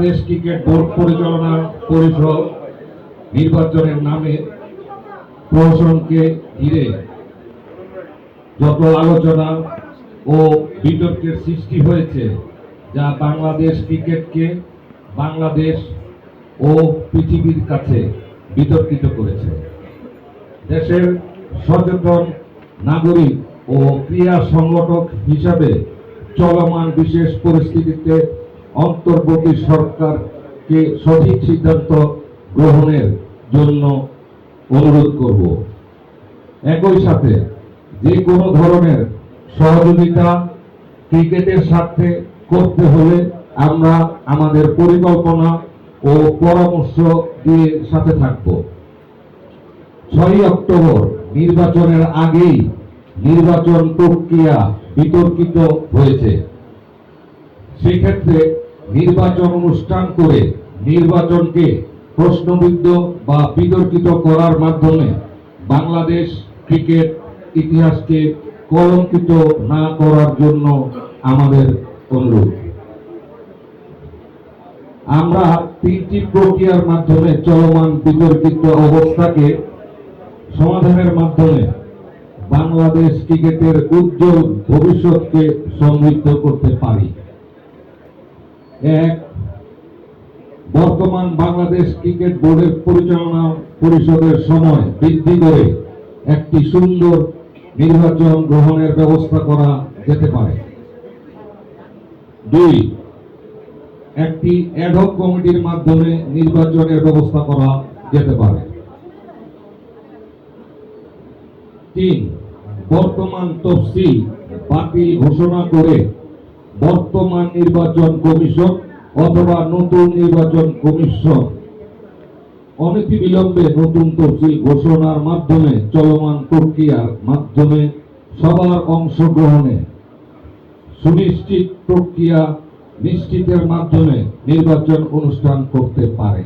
Bangladesh cricket board পরিচালনা পরিষদ নির্বাচনের নামে প্রহসনকে ঘিরে যত আলোচনা ও বিতর্কের সৃষ্টি হয়েছে, যা বাংলাদেশ ক্রিকেটকে বাংলাদেশ ও পৃথিবীর কাছে বিতর্কিত করেছে। দেশের সচেতন নাগরিক ও ক্রীড়া সংগঠক হিসাবে চলমান বিশেষ পরিস্থিতিতে অন্তর্বর্তী সরকারকে সঠিক সিদ্ধান্ত গ্রহণের জন্য অনুরোধ করব। একই সাথে যে কোনো ধরনের সহযোগিতা ক্রিকেটের স্বার্থে করতে হলে আমরা আমাদের পরিকল্পনা ও পরামর্শ দিয়ে সাথে থাকব। ছয়ই অক্টোবর নির্বাচনের আগেই নির্বাচন প্রক্রিয়া বিতর্কিত হয়েছে। সেক্ষেত্রে নির্বাচন অনুষ্ঠান করে নির্বাচনকে প্রশ্নবিদ্ধ বা বিতর্কিত করার মাধ্যমে বাংলাদেশ ক্রিকেট ইতিহাসকে কলঙ্কিত না করার জন্য আমাদের অনুরোধ। আমরা তিনটি প্রক্রিয়ার মাধ্যমে চলমান বিতর্কিত অবস্থাকে সমাধানের মাধ্যমে বাংলাদেশ ক্রিকেটের উজ্জ্বল ভবিষ্যৎকে সমৃদ্ধ করতে পারি। এক, বর্তমান বাংলাদেশ ক্রিকেট বোর্ডের পরিচালনা পরিষদের সময় বৃদ্ধি করে একটি সুন্দর নির্বাচন গ্রহণের ব্যবস্থা করা যেতে পারে। দুই, একটি অ্যাডহক কমিটির মাধ্যমে নির্বাচনের ব্যবস্থা করা যেতে পারে। তিন, বর্তমান তফসিল বাতিল ঘোষণা করে বর্তমান নির্বাচন কমিশন অথবা নতুন নির্বাচন কমিশন। অনেকই বিলম্বে নতুন তফসিল ঘোষণার মাধ্যমে চলমান প্রক্রিয়ার মাধ্যমে সবার অংশগ্রহণে সুনিশ্চিত প্রক্রিয়া নিশ্চিতের মাধ্যমে নির্বাচন অনুষ্ঠান করতে পারে।